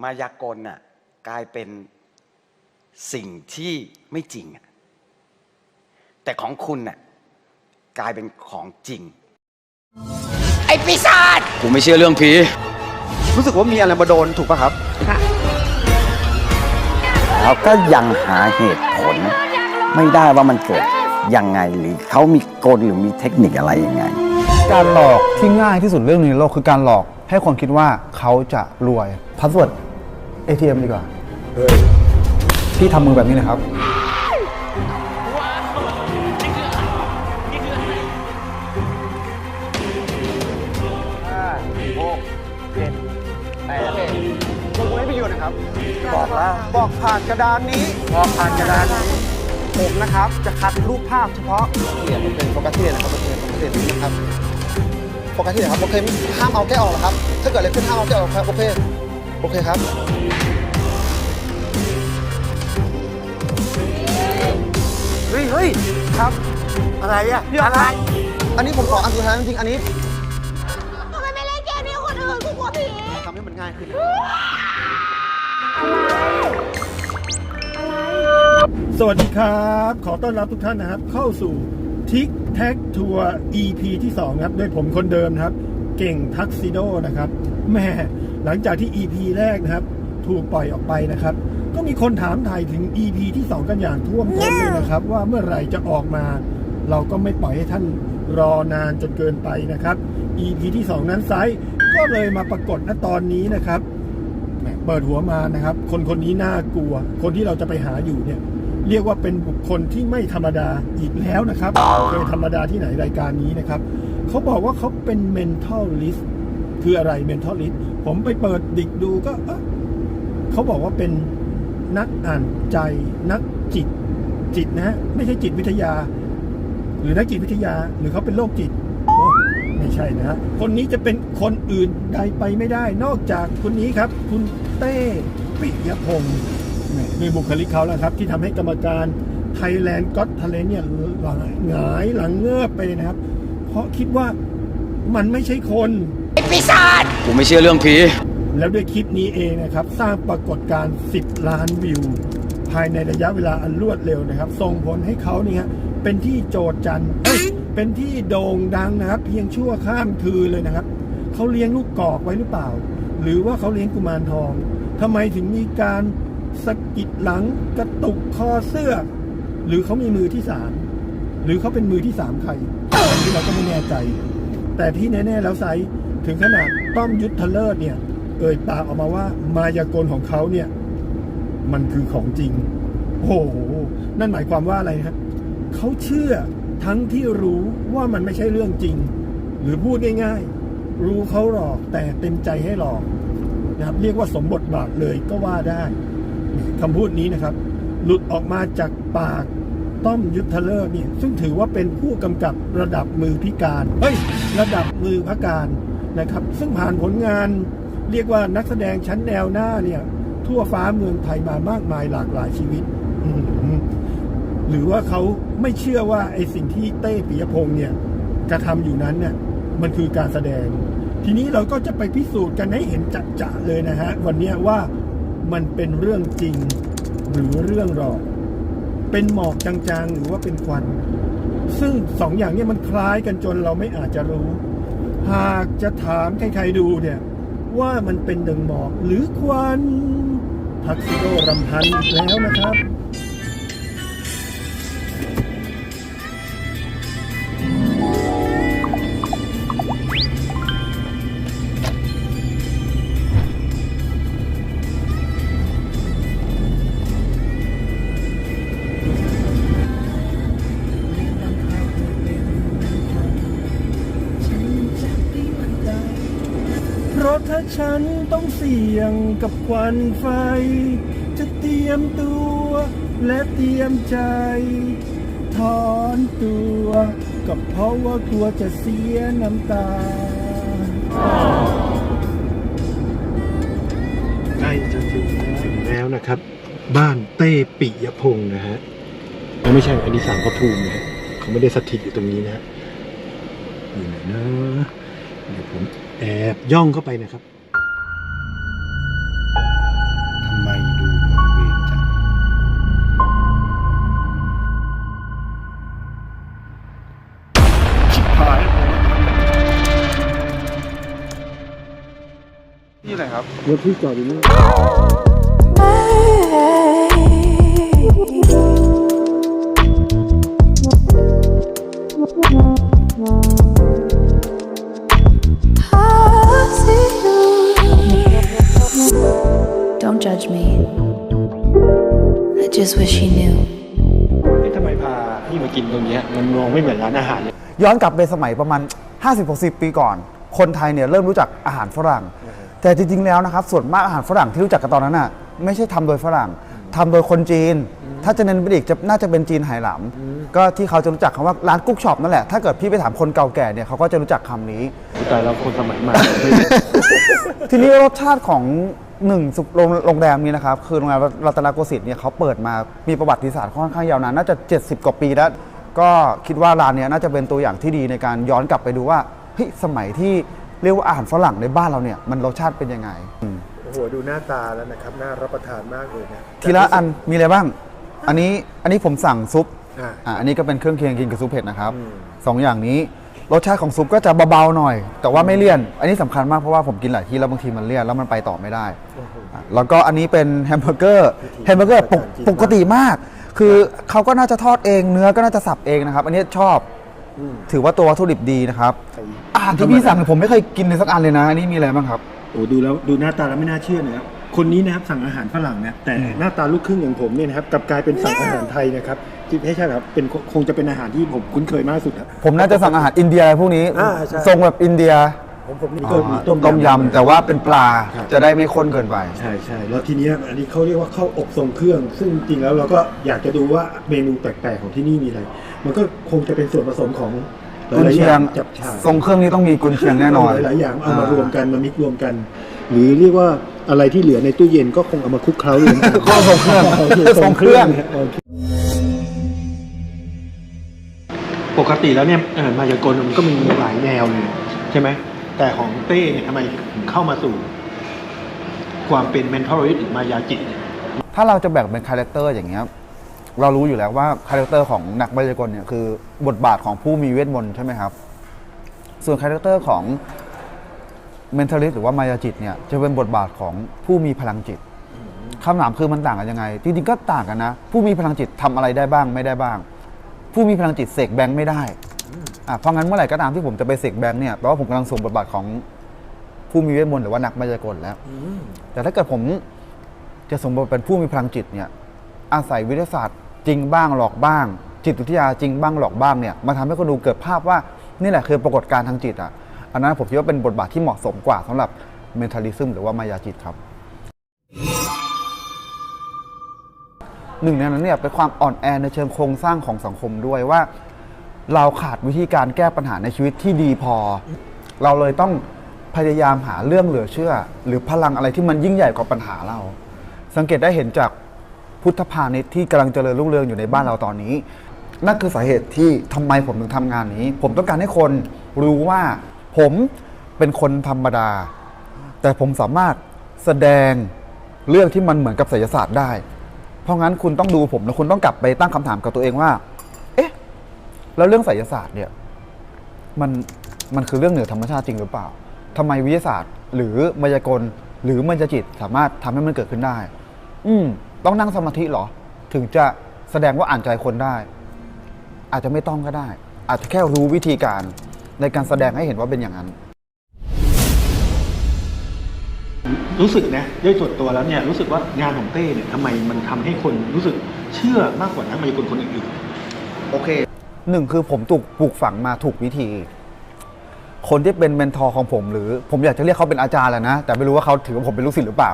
มายากลน่ะกลายเป็นสิ่งที่ไม่จริงอะแต่ของคุณน่ะกลายเป็นของจริง ไอ้ปีศาจกูไม่เชื่อเรื่องผี รู้สึกว่ามีอะไรมาโดนถูกป่ะครับแล้วก็ยังหาเหตุผล ไม่ได้ว่ามันเกิดยังไงหรือเขามีกลหรือมีเทคนิคอะไรยังไง การหลอกที่ง่ายที่สุดเรื่องหนึงในโลกคือการหลอกให้คนคิดว่าเขาจะรวย พาสเวิร์ด ATM ดีกว่าพี่ทำมือแบบนี้นะครับผมไม่ประโยชน์นะครับ บอกแล้วบอกผ่านกระดานนี้บอกผ่านกระดานผมนะครับ จะคัดรูปภาพเฉพาะเนี่ยมันเป็นโฟกัสที่นะครับมันเป็นโฟกัสที่นะครับโฟกัสที่นะครับโอเคห้ามเอาแก้ออกเหรอครับ ถ้าเกิดอะไรขึ้นห้ามเอาแก้ออกครับโอเค โอเคครับ เฮ้ยเฮ้ยครับ อะไรอะอะไร อันนี้ผมขออันสุดท้ายจริงๆอันนี้ทำไมไม่เล่นเกมนี้กับคนอื่นกูกลัวผีทำให้มันง่ายขึ้นสวัสดีครับ ขอต้อนรับทุกท่านนะครับ เข้าสู่ทิกแท็กทัวร์ EP ที่ 2 ครับ โดยผมคนเดิมนะครับ เก่งทักซิโดนะครับแม่ หลังจากที่ EP แรกนะครับ ถูกปล่อยออกไปนะครับ ก็มีคนถามถ่ายถึง EP ที่ 2 กันอย่างท่วมท้นเลยนะครับ ว่าเมื่อไหร่จะออกมา เราก็ไม่ปล่อยให้ท่านรอนานจนเกินไปนะครับ EP ที่ 2 นั้นไซส์ก็เลยมาปรากฏณตอนนี้นะครับเปิดหัวมานะครับ คนคนนี้น่ากลัว คนที่เราจะไปหาอยู่เนี่ย เรียกว่าเป็นบุคคลที่ไม่ธรรมดาอีกแล้วนะครับเคยธรรมดาที่ไหนรายการนี้นะครับเขาบอกว่าเขาเป็น mentalist คืออะไร mentalist ผมไปเปิดดิกดูก็เขาบอกว่าเป็นนักอ่านใจนักจิตจิตนะ ไม่ใช่จิตวิทยา หรือนักจิตวิทยา หรือเขาเป็นโรคจิตโอ้ไม่ใช่นะคนนี้จะเป็นคนอื่นใดไปไม่ได้ นอกจากคนนี้ครับ คุณเต้ปิยพงศ์ด้วยบุคลิกเขาแล้วครับ ที่ทำให้กรรมการไทยแลนด์ก็ t ท a เลเนี่ยหลังหงายหลังเงือบไปนะครับ เพราะคิดว่ามันไม่ใช่คนไอ้ปีศาจ กูไม่เชื่อเรื่องผี แล้วด้วยคลิปนี้เองนะครับ สร้างปรากฏการณ์ 10 ล้านวิว ภายในระยะเวลาอันรวดเร็วนะครับ ส่งผลให้เขาเนี่ยเป็นที่โจทย์จันเป็นที่โด่งดังนะครับ เพียงชั่วข้ามคืนเลยนะครับ เขาเลี้ยงลูกกอกไว้หรือเปล่า หรือว่าเขาเลี้ยงกุมารทองทำไมถึงมีการสะกิดหลังกระตุกคอเสื้อ หรือเขามีมือที่สามหรือเขาเป็นมือที่สามใครอันนี้เราก็ไม่แน่ใจ แต่ที่แน่ๆแล้วไซ ถึงขนาดต้อมยุทธเลิศเนี่ย เอ่ยปากออกมาว่ามายากลของเขาเนี่ย มันคือของจริง โอ้โห นั่นหมายความว่าอะไรครับเขาเชื่อทั้งที่รู้ว่ามันไม่ใช่เรื่องจริง หรือพูดง่ายๆ รู้เขาหลอกแต่เต็มใจให้หลอกนะครับ เรียกว่าสมบทบาทเลยก็ว่าได้คำพูดนี้นะครับ หลุดออกมาจากปากต้อมยุทธเลิศเนี่ยซึ่งถือว่าเป็นผู้กำกับระดับมือพิการ เฮ้ย ระดับมือพการ นะครับ ซึ่งผ่านผลงานเรียกว่านักแสดงชั้นแนวหน้าเนี่ย ทั่วฟ้าเมืองไทยมามากมายหลากหลายชีวิต หรือว่าเขาไม่เชื่อว่าไอ้สิ่งที่เต้ปิยพงษ์เนี่ยกระทำอยู่นั้นเนี่ยมันคือการแสดง ทีนี้เราก็จะไปพิสูจน์กันให้เห็นจะๆเลยนะฮะ วันนี้ว่ามันเป็นเรื่องจริงหรือเรื่องหลอก เป็นหมอกจางๆ หรือว่าเป็นควัน ซึ่งสองอย่างเนี้มันคล้ายกันจนเราไม่อาจจะรู้ หากจะถามใครๆดูเนี่ย ว่ามันเป็นดังหมอกหรือควันทักซิโดรำพันอีกแล้วนะครับ ฉันต้องเสี่ยงกับควันไฟ จะเตรียมตัวและเตรียมใจ ถอนตัวก็เพราะว่ากลัวจะเสียน้ำตาใกล้จะถึงแล้วนะครับ บ้านเต้ปิยพงศ์นะฮะไม่ใช่อดีสารพระภูมินะฮะเขาไม่ได้สถิตอยู่ตรงนี้นะฮะอยู่ไหนนะเดี๋ยวผมแอบย่องเข้าไปนะครับ รถที่จอดอยู่นี่ Don't judge me. I just wish he knew. ทำไมพาพี่มากินตรงเนี้ยมันมองไม่เหมือนร้านอาหารเลย ย้อนกลับไปสมัยประมาณ 50-60 ปีก่อน คนไทยเนี่ยเริ่มรู้จักอาหารฝรั่ง แต่จริงๆแล้วนะครับส่วนมากอาหารฝรั่งที่รู้จักกันตอนนั้นน่ะไม่ใช่ทำโดยฝรั่งทำโดยคนจีน ถ้าจะเน้นไปอีกจะน่าจะเป็นจีนไหหลำก็ที่เขาจะรู้จักคำว่าร้านกุ๊กช็อปนั่นแหละถ้าเกิดพี่ไปถามคนเก่าแก่เนี่ยเขาก็จะรู้จักคำนี้ แต่เราคนสมัยใหม่ ทีนี้รสชาติของหนึ่งสุโรงโรงแรมนี้นะครับ คือโรงแรมรัตนโกสินทร์เนี่ยเขาเปิดมามีประวัติศาสตร์ค่อนข้างยาวนานน่าจะ 70 กว่าปีแล้ว ก็คิดว่าร้านเนี้ยน่าจะเป็นตัวอย่างที่ดีในการย้อนกลับไปดูว่าเฮ้ยสมัยที่ เรียกว่าอาหารฝรั่งในบ้านเราเนี่ยมันรสชาติเป็นยังไงอืมโอ้โหดูหน้าตาแล้วนะครับน่ารับประทานมากเลยนะทีละอันมีอะไรบ้าง อันนี้อันนี้ผมสั่งซุปอ่า อ่าอันนี้ก็เป็นเครื่องเคียงกินกับซุปเผ็ดนะครับอืม สองอย่างนี้รสชาติของซุปก็จะเบาๆหน่อย แต่ว่าไม่เลี่ยน อันนี้สำคัญมากเพราะว่าผมกินหลายที่แล้วบางทีมันเลี่ยนแล้วมันไปต่อไม่ได้อะแล้วก็อันนี้เป็นแฮมเบอร์เกอร์แฮมเบอร์เกอร์ปกปกติมาก คือเขาก็น่าจะทอดเองเนื้อก็น่าจะสับเองนะครับ อันนี้ชอบ ถือว่าตัววัตถุดิบดีนะครับอาหารที่พี่สั่งเนี่ยผมไม่เคยกินเลยสักอันเลยนะอันนี้มีอะไรบ้างครับโอ้ดูแล้วดูหน้าตาแล้วไม่น่าเชื่อนะครับคนนี้นะครับสั่งอาหารฝรั่งนะแต่หน้าตาลูกครึ่งอย่างผมเนี่ยนะครับกลับกลายเป็นสั่งอาหารไทยนะครับที่ไม่ใช่ครับเป็นคงจะเป็นอาหารที่ผมคุ้นเคยมากที่สุดครับผมน่าจะสั่งอาหารอินเดียอะไรพวกนี้อ่าใช่ทรงแบบอินเดีย ผมผมนี่อ๋ก็อมีต้มยำแต่ว่าเป็นปลาครับ จะได้ไม่ข้นเกินไป ใช่ใช่แล้วทีเนี้ยอันนี้เขาเรียกว่าข้าวอบทรงเครื่อง ซึ่งจริงแล้วเราก็อยากจะดูว่าเมนูแปลกๆของที่นี่มีอะไร มันก็คงจะเป็นส่วนผสมของหกุนลายๆเชีอยย่างงจับฉ่ายทรงเครื่องนี้ต้องมีกุนเชียงแน่นอนหลายๆอย่างเอามารวมกันมามิกรวมกัน หรือเรียกว่าอะไรที่เหลือในตู้เย็นก็คงเอามาคลุกเคล้ารวมกันก็ทรงเครื่องโอทรงเครื่อง โอเค ปกติแล้วเนี่ยเอ่อมายากลมันก็มีหลายแนวเลยใช่ไหม แต่ของเต้เนี่ยทำไมเข้ามาสู่ ความเป็น mentalist หรือมายาจิตเนี่ยถ้าเราจะแบ่งเป็นคาแรคเตอร์อย่างเงี้ยเรารู้อยู่แล้วว่าคาแรคเตอร์ของนักมายากลเนี่ยคือบทบาทของผู้มีเวทมนต์ใช่ไหมครับ ส่วนคาแรคเตอร์ของ mentalist หรือว่ามายาจิตเนี่ยจะเป็นบทบาทของผู้มีพลังจิตคำถามคือมันต่างกันยังไง จริงๆก็ต่างกันนะ ผู้มีพลังจิตทำอะไรได้บ้างไม่ได้บ้าง ผู้มีพลังจิตเสกแบงค์ไม่ได้ อะเพราะงั้นเมื่อไหร่ก็ตามที่ผมจะไปเสกแบงค์เนี่ยแปลว่าผมกำลังสวมบทบาทของผู้มีเวทมนต์หรือว่านักมายากลแล้ว แต่ถ้าเกิดผมจะสมมติเป็นผู้มีพลังจิตเนี่ย อาศัยวิทยาศาสตร์จริงบ้างหลอกบ้าง จิตวิทยาจริงบ้างหลอกบ้างเนี่ยมาทำให้คนดูเกิดภาพว่านี่แหละคือปรากฏการณ์ทางจิตอะอันนั้นผมคิดว่าเป็นบทบาทที่เหมาะสมกว่าสำหรับ mentalism หรือว่ามายาจิตครับ หนึ่งในนั้นเนี่ยเป็นความอ่อนแอในเชิงโครงสร้างของสังคมด้วยว่า เราขาดวิธีการแก้ปัญหาในชีวิตที่ดีพอ เราเลยต้องพยายามหาเรื่องเหลือเชื่อ หรือพลังอะไรที่มันยิ่งใหญ่กว่าปัญหาเรา สังเกตได้เห็นจากพุทธพาณิชย์ที่กำลังเจริญรุ่งเรืองอยู่ในบ้านเราตอนนี้ นั่นคือสาเหตุที่ทำไมผมถึงทำงานนี้ ผมต้องการให้คนรู้ว่าผมเป็นคนธรรมดา แต่ผมสามารถแสดงเรื่องที่มันเหมือนกับไสยศาสตร์ได้ เพราะงั้นคุณต้องดูผมแล้วคุณต้องกลับไปตั้งคำถามกับตัวเองว่า แล้วเรื่องไสยศาสตร์เนี่ยมันมันคือเรื่องเหนือธรรมชาติจริงหรือเปล่าทำไมวิทยาศาสตร์ หรือมายากลหรือมันจะจิตสามารถทำให้มันเกิดขึ้นได้ อืมต้องนั่งสมาธิเหรอ ถึงจะแสดงว่าอ่านใจคนได้ อาจจะไม่ต้องก็ได้ อาจจะแค่รู้วิธีการในการแสดงให้เห็นว่าเป็นอย่างนั้น รู้สึกนะด้วยส่วนตัวแล้วเนี่ยรู้สึกว่างานของเต้เนี่ยทำไมมันทำให้คนรู้สึกเชื่อมากกว่านักมายากลคนอื่นโอเค หนึ่งคือผมถูกปลูกฝังมาถูกวิธี คนที่เป็นเมนทอร์ของผมหรือผมอยากจะเรียกเขาเป็นอาจารย์แหละนะ แต่ไม่รู้ว่าเขาถือว่าผมเป็นลูกศิษย์หรือเปล่า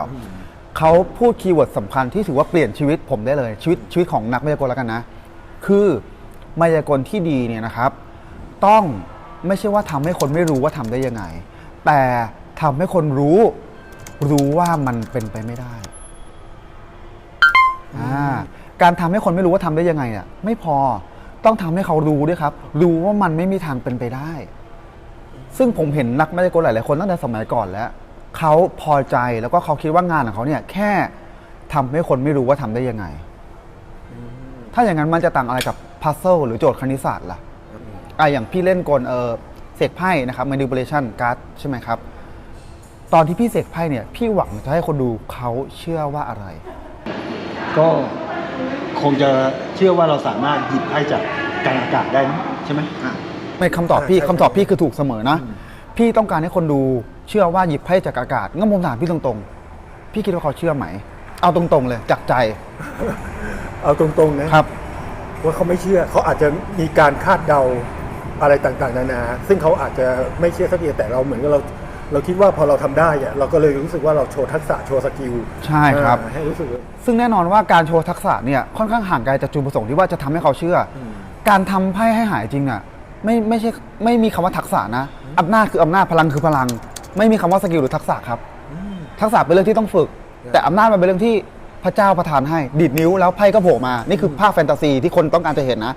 เขาพูดคีย์เวิร์ดสำคัญที่ถือว่าเปลี่ยนชีวิตผมได้เลยชีวิตชีวิตของนักมายากลแล้วกันนะ คือมายากลที่ดีเนี่ยนะครับ ต้องไม่ใช่ว่าทำให้คนไม่รู้ว่าทำได้ยังไง แต่ทำให้คนรู้รู้ว่ามันเป็นไปไม่ได้อ่าการทำให้คนไม่รู้ว่าทำได้ยังไงอะไม่พอ ต้องทำให้เขารู้ด้วยครับ รู้ว่ามันไม่มีทางเป็นไปได้ ซึ่งผมเห็นนักมายากลหลายๆคนตั้งแต่สมัยก่อนแล้วเขาพอใจแล้วก็เขาคิดว่างานของเขาเนี่ยแค่ทำให้คนไม่รู้ว่าทำได้ยังไง ถ้าอย่างนั้นมันจะต่างอะไรกับพัซเซิลหรือโจทย์คณิตศาสตร์ล่ะอะอย่างพี่เล่นกลเออเสกไพ่นะครับ manipulation card ใช่ไหมครับ ตอนที่พี่เสกไพ่เนี่ย พี่หวังจะให้คนดูเขาเชื่อว่าอะไร ก็ คงจะเชื่อว่าเราสามารถหยิบไพ่จากกลางอากาศได้นะใช่ไหมไม่คำตอบพี่ใช่ใช่คำตอบพี่คือถูกเสมอนะ พี่ต้องการให้คนดูเชื่อว่าหยิบไพ่จากอากาศงั้นผมถามพี่ตรงๆ พี่คิดว่าเขาเชื่อไหม เอาตรงๆเลยจากใจเอาตรงๆนะครับ ว่าเขาไม่เชื่อเขาอาจจะมีการคาดเดาอะไรต่างๆนานา ซึ่งเขาอาจจะไม่เชื่อสักทีแต่เราเหมือนกับเรา เราคิดว่าพอเราทำได้อะเราก็เลยรู้สึกว่าเราโชว์ทักษะโชว์สกิลใช่ครับอ่าให้รู้สึกว่าซึ่งแน่นอนว่าการโชว์ทักษะเนี่ยค่อนข้างห่างไกลจากจุดประสงค์ที่ว่าจะทำให้เขาเชื่ออการทำไพ่ให้หายจริงอะไม่ไม่ใช่ไม่มีคำว่าทักษะนะอำนาจคืออำนาจพลังคือพลัง ไม่มีคำว่าสกิลหรือทักษะครับ ทักษะเป็นเรื่องที่ต้องฝึก แต่อำนาจมันเป็นเรื่องที่พระเจ้าประทานให้ดีดนิ้วแล้วไพ่ก็โผล่มา นี่คือภาพแฟนตาซีที่คนต้องการจะเห็นนะ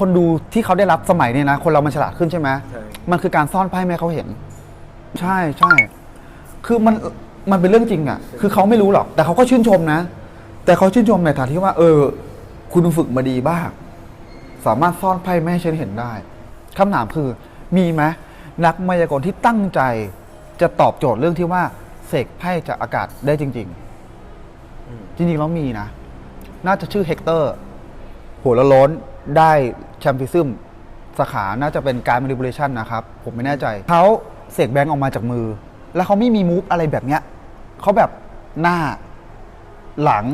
คนดูที่เขาได้รับสมัยเนี่ยนะ คนเรามันฉลาดขึ้นใช่ไหมใช่มันคือการซ่อนไพ่ไม่ให้เขาเห็น ใช่ใช่ คือมันมันเป็นเรื่องจริงอะ คือเขาไม่รู้หรอก แต่เขาก็ชื่นชมนะ แต่เขาชื่นชมในฐานที่ว่า เออ คุณฝึกมาดีบ้างสามารถซ่อนไพ่ไม่ให้ฉันเห็นได้คำถามคือ มีไหมนักมายากลที่ตั้งใจจะตอบโจทย์เรื่องที่ว่าเสกไพ่จากอากาศได้จริง ๆ จริงๆแล้วมีนะ น่าจะชื่อเฮกเตอร์ หัวละล้นได้แชมเปี้ยนซึมสาขา น่าจะเป็นการ manipulation นะครับ ผมไม่แน่ใจ เขา เสกแบงค์ออกมาจากมือ แล้วเขาไม่มีมูฟอะไรแบบเนี้ยเขาแบบหน้าหลัง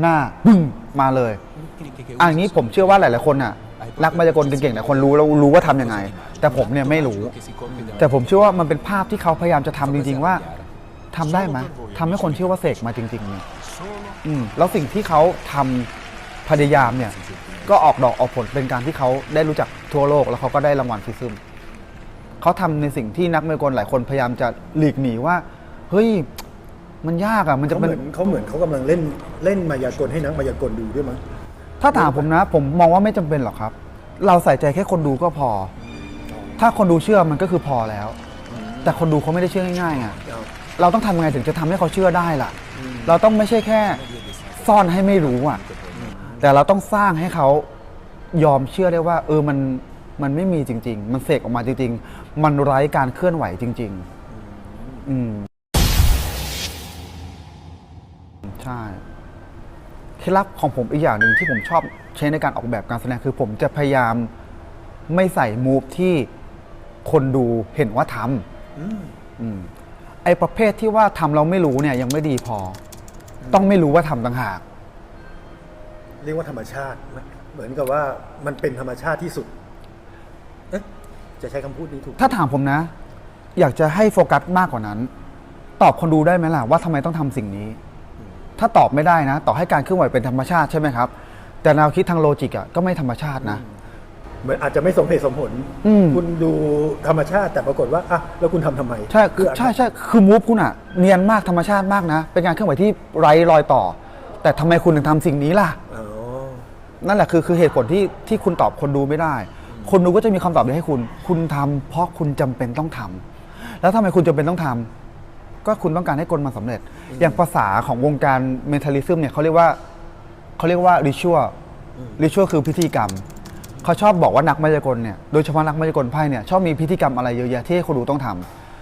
หน้าปึ้งมาเลยอันนี้ผมเชื่อว่าหลายๆคนน่ะนักมายากลเก่งๆเนี่คนรู้แล้วรู้ว่าทำยังไง แต่ผมเนี่ยไม่รู้ แต่ผมเชื่อว่ามันเป็นภาพที่เขาพยายามจะทำจริง ๆ ว่าทำได้ไหมทำให้คนเชื่อว่าเสกมาจริงๆเนี่ยอืมแล้วสิ่งที่เขาทำพยายามเนี่ย ก็ออกดอกออกผลเป็นการที่เขาได้รู้จักทั่วโลก แล้วเขาก็ได้รางวัลฟิซึม เขาทำในสิ่งที่นักมายากลหลายคนพยายามจะหลีกหนีว่า เฮ้ยมันยากอะมันจะเขาเหเป็นมือนเขาเหมือนเขากำลังเล่นเล่นมายากลให้นักมายากลดูด้วยมั้งถ้าถามผมนะ ผมมองว่าไม่จำเป็นหรอกครับ เราใส่ใจแค่คนดูก็พอ ถ้าคนดูเชื่อมันก็คือพอแล้ว แต่คนดูเขาไม่ได้เชื่อง่ายๆอะครับเราต้องทำยังไงถึงจะทำให้เขาเชื่อได้ล่ะ เราต้องไม่ใช่แค่ซ่อนให้ไม่รู้อะ แต่เราต้องสร้างให้เขายอมเชื่อได้ว่า เออมัน มันไม่มีจริง ๆ มันเสกออกมาจริง ๆ มันไร้การเคลื่อนไหวจริง ๆ อืม ใช่เคล็ดลับของผมอีกอย่างหนึ่งที่ผมชอบใช้ในการออกแบบการแสดงคือ ผมจะพยายามไม่ใส่มูฟที่คนดูเห็นว่าทำอืมไอ้ประเภทที่ว่าทำเราไม่รู้เนี่ยยังไม่ดีพออต้องไม่รู้ว่าทำต่างหาก เรียกว่าธรรมชาติไหมเหมือนกับว่ามันเป็นธรรมชาติที่สุดเอ๊ะ จะใช้คำพูดนี้ถูกถ้าถามผมนะ อยากจะให้โฟกัสมากกว่านั้น ตอบคนดูได้ไหมล่ะว่าทำไมต้องทำสิ่งนี้ ถ้าตอบไม่ได้นะ ต่อให้การเคลื่อนไหวเป็นธรรมชาติใช่ไหมครับ แต่แนวคิดทางโลจิกอะก็ไม่ธรรมชาตินะ เหมือนอาจจะไม่สมเหตุสมผล อืม คุณดูธรรมชาติแต่ปรากฏว่าอะแล้วคุณทำทำไมใช่คือเพื่อใช่ใช่คือมูฟคุณอะเนียนมากธรรมชาติมากนะ เป็นการเคลื่อนไหวที่ไร้รอยต่อ แต่ทำไมคุณถึงทำสิ่งนี้ล่ะ อ๋อ นั่นแหละคือคือเหตุผลที่ที่คุณตอบคนดูไม่ได้ คนดูก็จะมีคำตอบนี้ให้คุณ คุณทำเพราะคุณจำเป็นต้องทำแล้วทำไมคุณจำเป็นต้องทำก็คุณต้องการให้กลมันสำเร็จ อย่างภาษาของวงการเมทัลิซึมเนี่ยเขาเรียกว่าเขาเรียกว่าริชวลริชวลคือพิธีกรรมเขาชอบบอกว่านักมายากลเนี่ยโดยเฉพาะนักมายากลไพ่เนี่ยชอบมีพิธีกรรมอะไรเยอะแยะที่ให้คนดูต้องท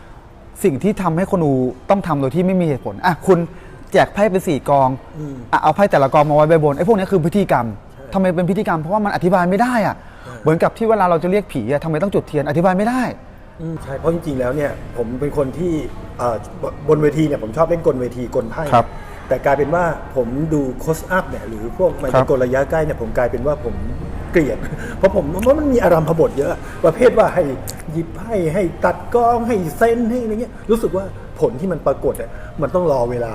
ำสิ่งที่ทำให้คนดูต้องทำโดยที่ไม่มีเหตุผลอะคุณแจกไพ่เป็นสี่กองอะเอาไพ่แต่ละกองมาไว้ใบบนไอ้พวกนี้คือพิธีกรรมทำไมเป็นพิธีกรรมเพราะว่ามันอธิบายไม่ได้อะ เหมือนกับที่เวลาเราจะเรียกผีอะทำไมต้องจุดเทียนอธิบายไม่ได้ อืมใช่เพราะจริงๆแล้วเนี่ยผมเป็นคนที่เอ่อบนเวทีเนี่ยผมชอบเล่นกลเวทีกลไพ่ครับแต่กลายเป็นว่าผมดูโคสอัพเนี่ยหรือพวกมายากลระยะใกล้เนี่ยผมกลายเป็นว่าผมเกลียด เพราะผมเพราะมันมีอารมพบทเยอะ ประเภทว่าให้หยิบให้ให้ตัดกล้องให้เส้นให้อะไรเงี้ยรู้สึกว่าผลที่มันปรากฏอะมันต้องรอเวลา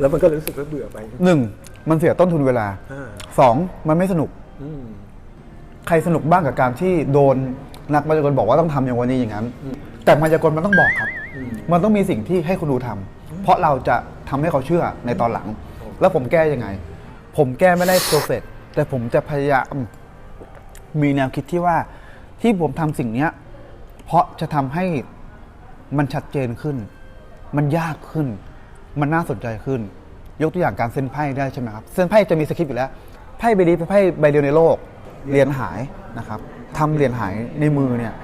แล้วมันก็รู้สึกว่าเบื่อไป หนึ่งมันเสียต้นทุนเวลาอ่า สองมันไม่สนุกอืม ใครสนุกบ้างกับการที่โดนนักมายากลบอกว่าต้องทำอย่างวันนี้อย่างนั้น แต่มายากลมันต้องบอกครับ มันต้องมีสิ่งที่ให้คนดูทำเพราะเราจะทำให้เขาเชื่อในตอนหลัง แล้วผมแก้ยังไง ผมแก้ไม่ได้เพอร์เฟกแต่ผมจะพยายามมีแนวคิดที่ว่าที่ผมทำสิ่งเนี้ย เพราะจะทำให้มันชัดเจนขึ้น มันยากขึ้น มันน่าสนใจขึ้น ยกตัวอย่างการเส้นไพ่ได้ใช่ไหมครับเส้นไพ่จะมีสคริปต์อยู่แล้ว ไพ่ใบนี้เป็นไพ่ใบเดียวในโลก เหรียญหายนะครับทำเหรียญหายในมือเนี่ย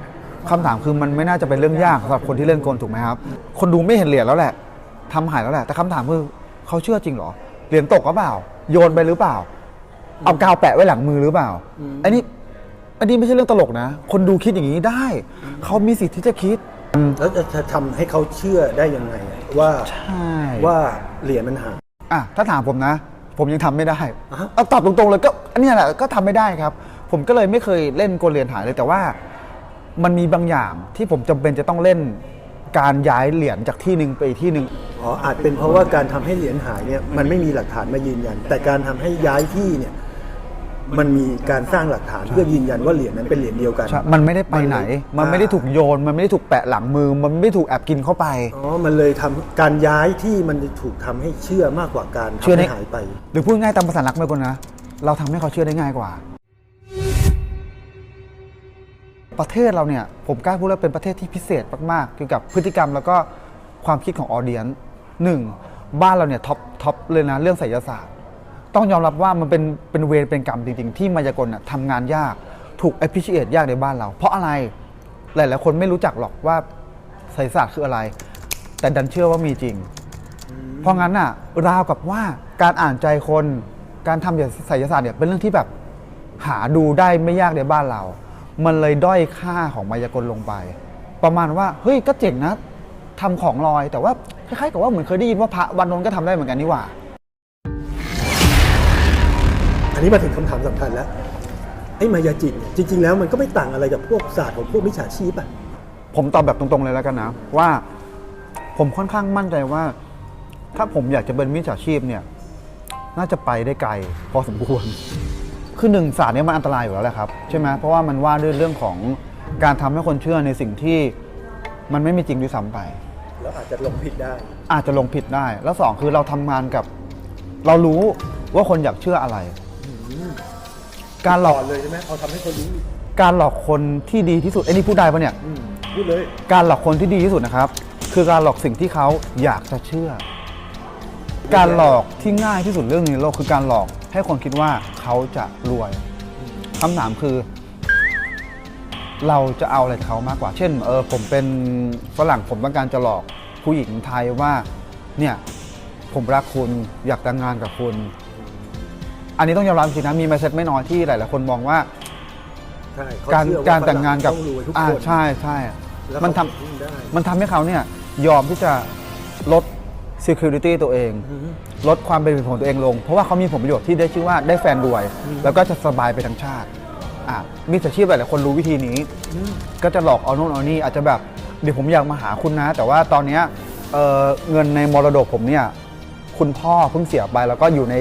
คำถามคือมันไม่น่าจะเป็นเรื่องยากสำหรับคนที่เล่นกลถูกไหมครับ คนดูไม่เห็นเหรียญแล้วแหละทำหายแล้วแหละ แต่คำถามคือเขาเชื่อจริงเหรอ เหรียญตกหรือเปล่า โยนไปหรือเปล่า เอากาวแปะไว้หลังมือหรือเปล่า อันนี้ อันนี้ไม่ใช่เรื่องตลกนะ คนดูคิดอย่างนี้ได้ เขามีสิทธิ์ที่จะคิด แล้วจะทำให้เขาเชื่อได้ยังไงอะว่าใช่ว่าเหรียญมันหายอะถ้าถามผมนะ ผมยังทำไม่ได้อะฮะ เอาตอบตรงๆเลยก็อันเนี้ยแหละก็ทำไม่ได้ครับ ผมก็เลยไม่เคยเล่นกลเหรียญหายเลยแต่ว่า มันมีบางอย่างที่ผมจำเป็นจะต้องเล่นการย้ายเหรียญจากที่หนึ่งไปอีกที่หนึ่ง อ๋ออาจเป็นเพราะว่าการทำให้เหรียญหายเนี่ยมันไม่มีหลักฐานมายืนยัน แต่การทำให้ย้ายที่เนี่ย มันมีการสร้างหลักฐานเพื่อยืนยันว่าเหรียญนั้นเป็นเหรียญเดียวกัน ใช่มันไม่ได้ไปไหน มันไม่ได้ถูกโยน มันไม่ได้ถูกแปะหลังมือ มันไม่ได้ถูกแอบกินเข้าไป อ๋อ มันเลยทำการย้ายที่มันจะถูกทำให้เชื่อมากกว่าการเชื่ทำอใน ให้หายไป หรือพูดง่ายตามภาษาลักไม่คนนะ เราทำให้เขาเชื่อได้ง่ายกว่า ประเทศเราเนี่ย ผมกล้าพูดว่าเป็นประเทศที่พิเศษมากๆ เกี่ยวกับพฤติกรรมแล้วก็ความคิดของออเดียนหนึ่งบ้านเราเนี่ยท็อปท็อปเลยนะ เรื่องไสยศาสตร์ ต้องยอมรับว่ามันเป็นเป็นเวรเป็นกรรมจริงๆ ที่มายากลน่ะทำงานยากถูก appreciate ยากในบ้านเรา เพราะอะไรหลายๆคนไม่รู้จักหรอกว่าไสยศาสตร์คืออะไร แต่ดันเชื่อว่ามีจริง เพราะงั้นน่ะ ราวกับว่าการอ่านใจคนการทำอย่างไสยศาสตร์เนี่ยเป็นเรื่องที่แบบหาดูได้ไม่ยากในบ้านเรา มันเลยด้อยค่าของมายากลลงไป ประมาณว่าเฮ้ยก็เจ๋งนะทำของลอยแต่ว่าคล้ายๆกับว่าเหมือนเคยได้ยินว่าพระวันนนท์ก็ทำได้เหมือนกันนี่หว่า นนี้มาถึงคำถามสำคัญแล้วไอ้มายาจิตเนี่ยจริง ๆ แล้วมันก็ไม่ต่างอะไรกับพวกศาสตร์ของพวกมิจฉาชีพอะผมตอบแบบตรงๆเลยแล้วกันนะว่า ผมค่อนข้างมั่นใจว่า ถ้าผมอยากจะเป็นมิจฉาชีพเนี่ยน่าจะไปได้ไกลพอสมควร คือหนึ่งศาสตร์เนี้มันอันตรายอยู่แล้วแหละครับใช่ไหมเพราะว่ามันว่าด้วยเรื่องของการทำให้คนเชื่อในสิ่งที่มันไม่มีจริงด้วยซ้ำไป แล้วอาจจะลงผิดได้ อาจจะลงผิดได้ แล้วสองคือเราทำงานกับ เรารู้ว่าคนอยากเชื่ออะไร การหลต่ออกเลยใช่ไหมเอาทำให้คนรู้การหลอกคนที่ดีที่สุดไอ้นี่พูดได้ปะเนี่ย อืมพูดเลย การหลอกคนที่ดีที่สุดนะครับ คือการหลอกสิ่งที่เขาอยากจะเชื่อ การหลอกที่ง่ายที่สุดเรื่องนี้ในโลกคือการหลอกให้คนคิดว่าเขาจะรวยคำถามคือ เราจะเอาอะไรจากเขามากกว่า เช่น เออผมเป็นฝรั่งผมต้องการจะหลอกผู้หญิงไทยว่า เนี่ย ผมรักคุณอยากแต่งงานกับคุณ อันนี้ต้องยอมรับจริงๆนะมีมาเซ็ตไม่น้อยที่หลายๆคนมองว่า ใช่เขการเชื่อว่การแต่งงานกับฝรั่ต้องรวยทุกอ่าคนใช่ใช่แล้วมันทำเขาพึ่งได้ มันทำให้เขาเนี่ยยอมที่จะลด security ตัวเองลดความเป็นของตัวเองลง เพราะว่าเขามีผลประโยชน์ที่ได้ชื่อว่าได้แฟนรวย แล้วก็จะสบายไปทั้งชาติอะมีอาชีพหลายๆคนรู้วิธีนี้ ก็จะหลอกเอาโน่นเอานี่อาจจะแบบเดี๋ยวผมอยากมาหาคุณนะ แต่ว่าตอนเนี้ยเอ่อเงินในมรดกผมเนี่ยคุณพ่อเพิ่งเสียไปแล้วก็อยู่ใน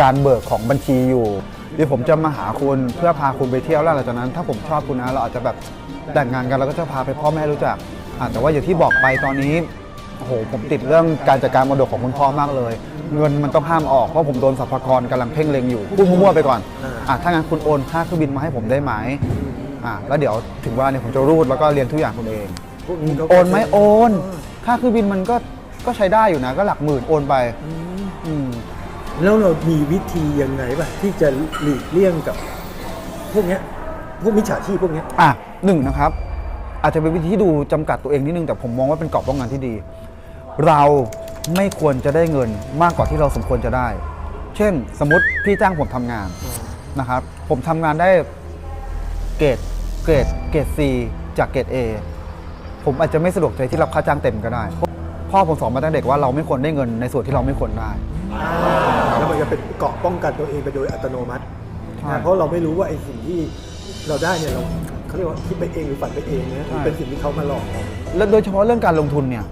การเบิกของบัญชีอยู่เดี๋ยวผมจะมาหาคุณเพื่อพาคุณไปเที่ยวแล้วหลังจากนั้น ถ้าผมชอบคุณนะเราอาจจะแบบแต่งงานกันแล้วก็จะพาไปพ่อแม่รู้จักอะแต่ว่าอย่างที่บอกไปตอนนี้โอ้โหผมติดเรื่องการจัดการมรดกของคุณพ่อมากเลย เงินมันต้องห้ามออกเพราะผมโดนสรรพากรกำลังเพ่งเล็งอยู่พูดมั่วๆไปก่อนอ่าอะถ้างั้นคุณโอนค่าเครื่องบินมาให้ผมได้ไหมอะแล้วเดี๋ยวถึงว่าเนี่ยผมจะรูดแล้วก็เรียนทุกอย่างคุณเอง พวกนี้ก็โอนไหมโอน ค่าเครื่องบินมันก็ก็ใช้ได้อยู่นะ ก็หลักหมื่นโอนไปอืม แล้วเรามีวิธียังไงป่ะที่จะหลีกเลี่ยงกับพวกเนี้ยพวกมิจฉาชีพพวกเนี้ย อะหนึ่งนะครับ อาจจะเป็นวิธีที่ดูจำกัดตัวเองนิดนึงแต่ผมมองว่าเป็นกรอบป้องกันที่ดี เราไม่ควรจะได้เงินมากกว่าที่เราสมควรจะได้ เช่น สมมติพี่จ้างผมทำงานนะครับ ผมทำงานได้เกรดเกรดเกรด C จากเกรด A ผมอาจจะไม่สะดวกใจที่รับค่าจ้างเต็มก็ได้ พ่อผมสอนมาตั้งแต่เด็กว่าเราไม่ควรได้เงินในส่วนที่เราไม่ควรได้ มันจะเป็นเกราะป้องกันตัวเองไปโดยอัตโนมัติใช่นะเพราะเราไม่รู้ว่าไอ้สิ่งที่เราได้เนี่ยเราเขาเรียกว่าคิดไปเองหรือฝันไปเองนะใช่เป็นสิ่งที่เขามาหลอกเราและโดยเฉพาะเรื่องการลงทุนเนี่ย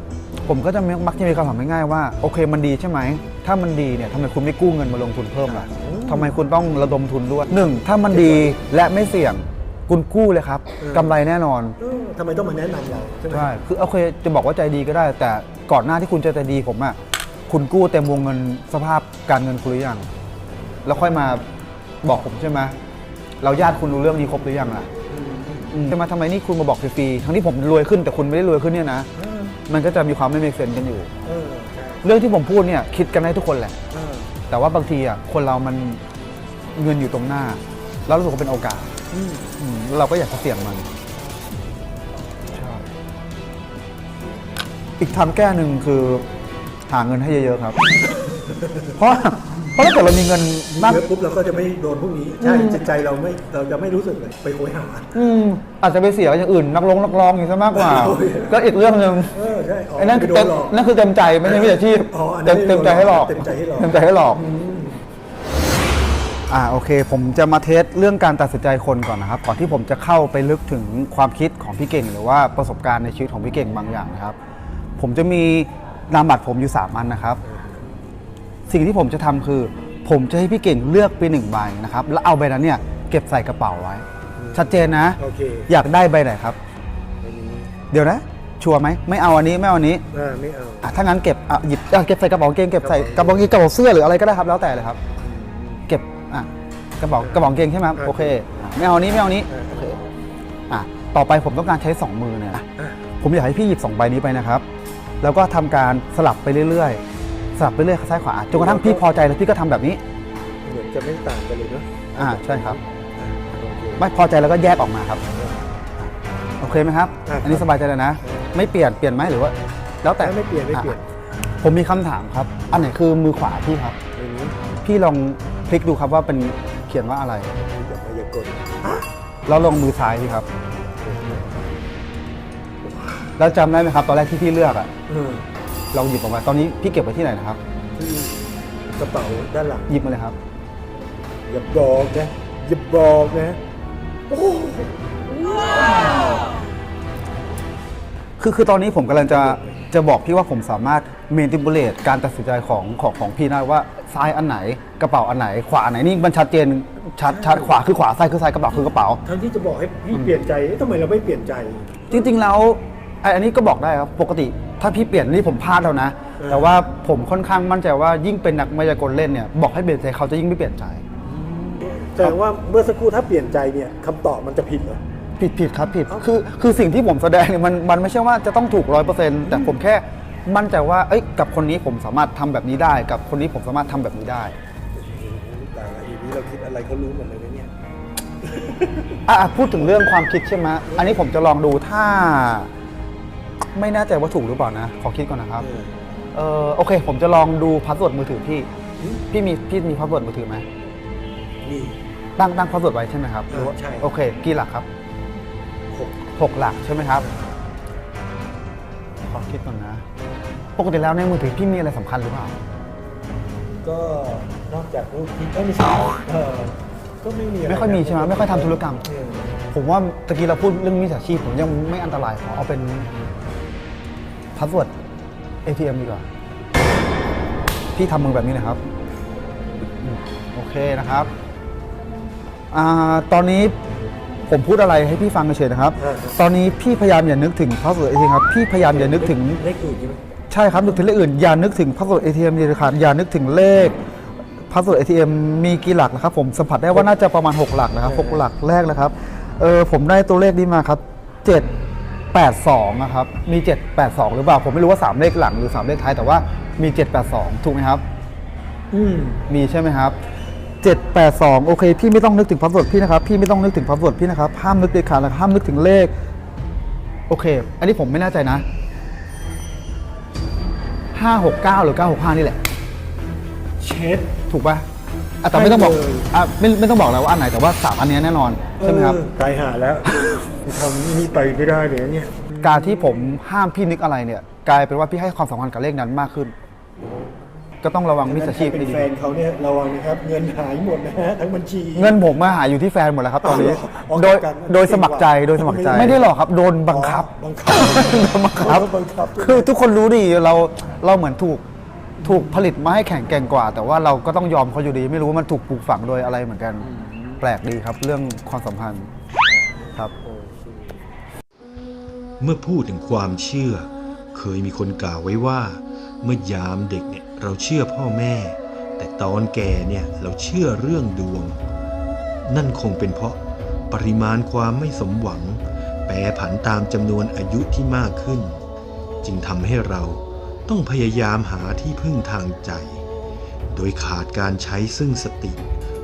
ผมก็จะมักจะมีคำถามง่ายๆว่าโอเคมันดีใช่ไหม ถ้ามันดีเนี่ยทำไมคุณไม่กู้เงินมาลงทุนเพิ่มล่ะทำไมคุณต้องระดมทุนด้วยหนึ่งถ้ามันดีและไม่เสี่ยงคุณกู้เลยครับกำไรแน่นอนเออทำไมต้องมาแนะนำเราใช่ไหมใช่คือโอเคจะบอกว่าใจดีก็ได้ แต่ก่อนหน้าที่คุณจะใจดีผมอะ คุณกู้เต็มวงเงินสภาพการเงินคุณหรือยัง แล้วค่อยมาบอกผมใช่ไหมเราญาติคุณรู้เรื่องนี้ครบหรือยังล่ะอืมใช่ไหมทำไมนี่คุณมาบอกฟรีๆทั้งที่ผมรวยขึ้นแต่คุณไม่ได้รวยขึ้นเนี่ยนะเออมันก็จะมีความไม่เมกเซนกันอยู่เออใช่เรื่องที่ผมพูดเนี่ยคิดกันได้ทุกคนแหละเออแต่ว่าบางทีอะคนเรามันเงินอยู่ตรงหน้า แล้วรู้สึกว่าเป็นโอกาสอืมอืมแล้วเราก็อยากจะเสี่ยงมัน อีกทางแก้หนึ่งคือ หาเงินให้เยอะๆครับ เพราะเพราะถ้าเกิดเรามีเงินมาก เยอะปุ๊บเราก็จะไม่โดนพวกนี้ ใช่จิตใจเราไม่เราจะไม่รู้สึกเลยไปโหยหา อืมอาจจะไปเสียอย่างอื่นนักร้องนักร้องอย่างนี้ซะมากกว่า โอ้ย ก็อีกเรื่องหนึ่งเออใช่อ๋อไอ้นั่นไปโดนหลอก นั่นคือเต็มใจไม่ใช่มิจฉาชีพอ๋ออันนั้เต็นมไม่เต็มใจให้หลอกเต็มใจให้หลอก เต็มใจให้หลอก อ่าโอเค ผมจะมาเทสเรื่องการตัดสินใจคนก่อนนะครับ ก่อนที่ผมจะเข้าไปลึกถึงความคิดของพี่เก่ง หรือว่าประสบการณ์ในชีวิตของพี่เก่งบางอย่างนะครับ ผมจะมี นามบัตรผมอยู่3อันนะครับ สิ่งที่ผมจะทำคือ ผมจะให้พี่เก่งเลือกไปหนึ่งใบนะครับ แล้วเอาใบนั้นเนี่ยเก็บใส่กระเป๋าไว้ ชัดเจนนะโอเคอยากได้ใบไหนครับไม่มีเดี๋ยวนะ ชัวร์ไหมไม่เอาอันนี้ไม่เอาอันนี้อ่าไม่เอาอะถ้างั้นเก็บอะหยิบอะเก็บใส่กระเป๋ากางเกงเก็บใส่กระเป๋ากางเกงกระเป๋าเสื้อหรืออะไรก็ได้ครับแล้วแต่เลยครับ เก็บอะกระเป๋ากระเป๋ากางเกงใช่ไหมครับโอเคอะไม่เอาอันนี้ไม่เอาอันนี้โอเคอะต่อไปผมต้องการใช้สองมือเนี่ยนะผมอยากให้พี่หยิบสองใบนี้ไปนะครับ แล้วก็ทำการสลับไปเรื่อยๆ สลับไปเรื่อยซ้ายขวาจนกระทั่งพี่พอใจแล้วพี่ก็ทำแบบนี้ เหมือนจะไม่ต่างกันเลยเนาะอ่าใช่ครับ อ่าโอเค ไม่พอใจแล้วก็แยกออกมาครับ โอเคไหมครับ อะอันนี้สบายใจเลยนะ ไม่เปลี่ยนเปลี่ยนไหมหรือว่า แล้วแต่ไม่เปลี่ยนไม่เปลี่ยน อะผมมีคำถามครับ อันไหนคือมือขวาพี่ครับไม่มีพี่ลองพลิกดูครับว่าเป็นเขียนว่าอะไร มีแต่มายากลแล้วลองมือซ้ายพี่ครับ แล้วจำได้ไหมครับ ตอนแรกที่พี่เลือกอะเออลองหยิบออกมา ตอนนี้พี่เก็บไว้ที่ไหนนะครับ ที่กระเป๋าด้านหลังหยิบมาเลยครับ อย่าบอกนะอย่าบอกนะคือคือตอนนี้ผมกำลังจะจะบอกพี่ว่าผมสามารถเมนติบูเลตการตัดสินใจของของของพี่ได้ว่าซ้ายอันไหนกระเป๋าอันไหน ขวาอันไหนนี่มันชัดเจนชัดชัดขวาคือขวาซ้ายคือซ้ายกระเป๋าคือกระเป๋า ทั้งที่จะบอกให้พี่เปลี่ยนใจเอ๊ะทำไมเราไม่เปลี่ยนใจ จริงๆแล้ว ไอ้อันนี้ก็บอกได้ครับปกติ ถ้าพี่เปลี่ยนนี่ผมพลาดแล้วนะเออแต่ว่าผมค่อนข้างมั่นใจว่ายิ่งเป็นนักมายากลเล่นเนี่ยบอกให้เปลี่ยนใจเขาจะยิ่งไม่เปลี่ยนใจแสดงว่าเมื่อสักครู่ถ้าเปลี่ยนใจเนี่ยคำตอบมันจะผิดเหรอผิดผิดครับผิดคือคือสิ่งที่ผมแสดงเนี่ยมันมันไม่ใช่ว่าจะต้องถูกร้อยเปอร์เซ็นต์แต่ผมแค่มั่นใจว่าเอ้ยกับคนนี้ผมสามารถทำแบบนี้ได้ กับคนนี้ผมสามารถทำแบบนี้ได้แต่ละอีนี้เราคิดอะไรเขารู้หมดเลยนะเนี่ยอะอะพูดถึงเรื่องความคิดใช่ไหมอันนี้ผมจะลองดูถ้า ไม่แน่ใจว่าถูกหรือเปล่านะ ขอคิดก่อนนะครับ เออโอเค ผมจะลองดูพาสเวิร์ดมือถือพี่ พี่มีพี่มีพาสเวิร์ดมือถือไหมนี่ตั้งตั้งพาสเวิร์ดไว้ใช่ไหมครับอ่าหรือว่าใช่ โอเค กี่หลักครับหกหกหลักใช่ไหมครับ ขอคิดก่อนนะ ปกติแล้วในมือถือพี่มีอะไรสำคัญหรือเปล่า ก็นอกจากรูปที่เอ้ยไม่ใช่เออก็ไม่มีะรไม่ค่อยมีใช่ไหมไม่ค่อยทำธุรกรรม เออ ผมว่าตะกี้เราพูดเรื่องมิจฉาชีพผมยังไม่อันตรายขอเอาเป็น พาสเวิร์ด ATM ดีกว่า พี่ทำมือแบบนี้นะครับอืมโอเคนะครับอ่าตอนนี้ผมพูดอะไรให้พี่ฟังเฉยๆนะครับตอนนี้พี่พยายามอย่านึกถึงพาสเวิร์ด ATM ครับ พี่พยายามอย่านึกถึง เลขอื่นใช่ไหมใช่ครับนึกถึงเลขอื่น อย่านึกถึงพาสเวิร์ด ATM เด็ดขาดอย่านึกถึงเลขพาสเวิร์ด ATM มีกี่หลักนะครับ ผมสัมผัสได้ว่าน่าจะประมาณ 6 หลักนะครับ6หลักแรกนะครับเออผมได้ตัวเลขนี้มาครับ 782นะครับ มี 782 หรือเปล่า ผมไม่รู้ว่า 3 เลขหลังหรือ 3 เลขท้าย แต่ว่ามี 782 ถูกไหมครับ อืม มีใช่ไหมครับ 782 โอเค พี่ไม่ต้องนึกถึงพาสเวิร์ดพี่นะครับ พี่ไม่ต้องนึกถึงพาสเวิร์ดพี่นะครับ ห้ามนึกเด็ดขาดนะครับห้ามนึกถึงเลข โอเค อันนี้ผมไม่แน่ใจนะ 569 หรือ 965 นี่แหละ เช็ด ถูกป่ะอะแต่ไม่ต้องบอกใช่เลยอะไม่ไม่ต้องบอกแล้วว่าอันไหน แต่ว่าสามอันเนี้ยแน่นอน ใช่ไหมครับ เออตายหาแล้ว ทำนี่ไปไม่ได้เลยนะเนี่ย การที่ผมห้ามพี่นึกอะไรเนี่ย กลายเป็นว่าพี่ให้ความสำคัญกับเลขนั้นมากขึ้น ก็ต้องระวังมิจฉาชีพเป็ให้นดีแฟนเขาเนี่ยระวังนะครับ เงินหายหมดนะฮะทั้งบัญชี เงินผมมาหาอยู่ที่แฟนหมดแล้วครับตอนนี้ อ๋อโดยกัน โดยสมัครใจโดยสมัครใจ ไม่ไม่ได้หรอกครับโดนบังคับ บังคับ โดนบังคับบังคับ คือทุกคนรู้ดีเราเราเหมือนถูกถูกผลิตมาให้แข่งแกร่งกว่า แต่ว่าเราก็ต้องยอมเขาอยู่ดี ไม่รู้ว่ามันถูกปลูกฝังโดยอะไรเหมือนกัน แปลกดีครับ เรื่องความสัมพันธ์ครับ เมื่อพูดถึงความเชื่อ เคยมีคนกล่าวไว้ว่า เมื่อยามเด็กเนี่ยเราเชื่อพ่อแม่ แต่ตอนแก่เนี่ยเราเชื่อเรื่องดวง นั่นคงเป็นเพราะปริมาณความไม่สมหวัง แปรผันตามจำนวนอายุที่มากขึ้น จึงทำให้เราต้องพยายามหาที่พึ่งทางใจ โดยขาดการใช้ซึ่งสติ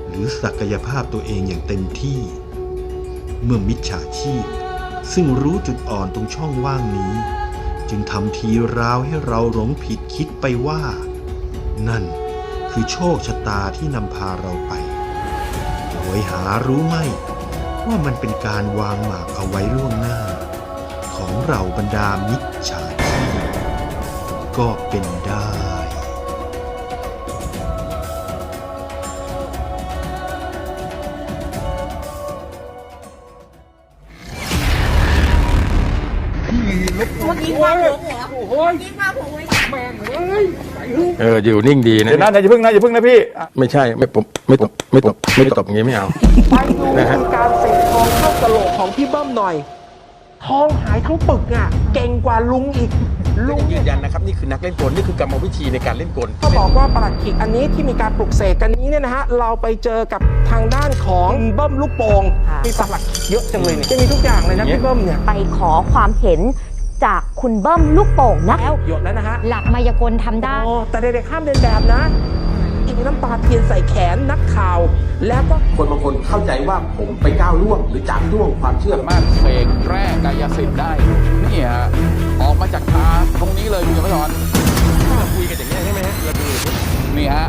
หรือศักยภาพตัวเองอย่างเต็มที่ เมื่อมิจฉาชีพ ซึ่งรู้จุดอ่อนตรงช่องว่างนี้ จึงทำทีราวให้เราหลงผิดคิดไปว่า นั่นคือโชคชะตาที่นำพาเราไป โดยหารู้ไม่ ว่ามันเป็นการวางหมากเอาไว้ล่วงหน้า ของเราบรรดามิจฉาชีพก็เป็นได้ เอออยู่นิ่งดีนะเดี๋ยวนะอย่าเพิ่งนะอย่าเพิ่งนะพี่อะไม่ใช่ไม่ผมไม่ตบไม่ตบไม่ตบอย่างงี้ไม่เอาไปดูวิธีการเสกทองเข้ากระโหลกของพี่เบิ้มหน่อยทองหายทั้งปึกอะ เก่งกว่าลุงอีกลุงยืนยันนะครับนี่คือนักเล่นกลนี่คือกรรมวิธีในการเล่นกลก็บอกว่าประหลัดขิกอันนี้ที่มีการปลุกเสกกันนี้เนี่ยนะฮะเราไปเจอกับทางด้านของเบิ้มลูกโป่งมีประหลัดขิกเยอะจังเลยเนี่ยจะมีทุกอย่างเลยนะพี่เบิ้มเนี่ยไปขอความเห็น จากคุณเบิ้มลูกโป่งนะหยดแล้วนะฮะหลักมายากลทำได้อ๋อแต่เด็กๆห้ามเดินแบบนะอีกน้ำตาเทียนใส่แขนนักข่าว แล้วก็ คนบางคนเข้าใจว่าผมไปก้าวล่วง หรือจามล่วงความเชื่อสามารถเสกแร่กายสิทธิ์ได้ นี่ฮะ ออกมาจากตาตรงนี้เลยคุณเขียนมาสอนคุยกันอย่างนี้ยใช่ไหมฮะเราดูนี่ฮะ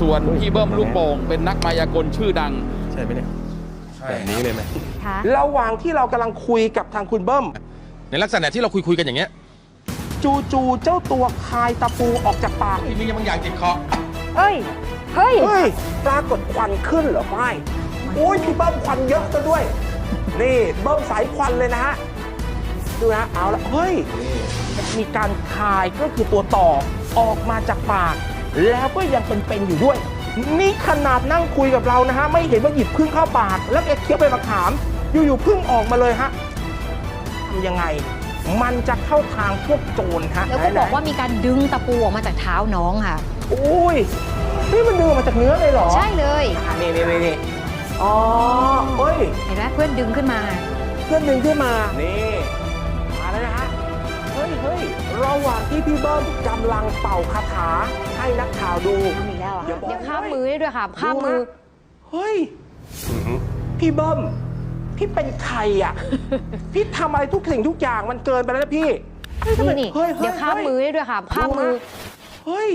ส่วนพี่เบิ้มลูกโป่งเป็นนักมายากลชื่อดัง ใช่ไหมเนี่ยแบบนี้เลยไหมระหว่างที่เรากำลังคุยกับทางคุณเบิ้ม ในลักษณะที่เราคุยคุยๆกันอย่างเงี้ยจู่ๆเจ้าตัวคายตะปูออกจากปากมีบางอย่างติดคอเฮ้ย เฮ้ย เฮ้ย ปรากฏควันขึ้นเหรอไม่โอ้ยพี่เบิ้มควันเยอะซะด้วย นี่เบิ้มสายควันเลยนะฮะ ดูนะ เอาละ เฮ้ย มีการคายก็คือตัวต่อออกมาจากปาก แล้วก็ยังเป็นๆอยู่ด้วย นี่ขนาดนั่งคุยกับเรานะฮะ ไม่เห็นว่าหยิบพึ่งเข้าปาก แล้วแกเคี้ยวไปมะขาม อยู่ๆพึ่งออกมาเลยฮะ ทำยังไง มันจะเข้าทางพวกโจรฮะแล้วก็ไหนๆบอกว่ามีการดึงตะปูออกมาจากเท้าน้องค่ะ โอ้ยนี่มันดึงออกมาจากเนื้อเลยเหรอใช่เลยอะนี่นี่นี่นี่อ๋อเฮ้ย เห็นไหมเพื่อนดึงขึ้นมา เพื่อนดึงขึ้นมา นี่มาแล้วนะฮะ เฮ้ยเฮ้ยระหว่างที่พี่เบิ้มกำลังเป่าคาถาให้นักข่าวดูทำอีกแล้วอะอย่าบอกเดี๋ยวข้ามมือได้ด้วยค่ะข้ามมือ เฮ้ย พี่เบิ้ม พี่เป็นใครอะ พี่ทำอะไรทุกสิ่งทุกอย่างมันเกินไปแล้วนะพี่เฮ้ยทำไมนี่นี่ฮ้ฮ้เดี๋ยวข้ามมือได้ด้วยค่ะข้ามมือ เฮ้ย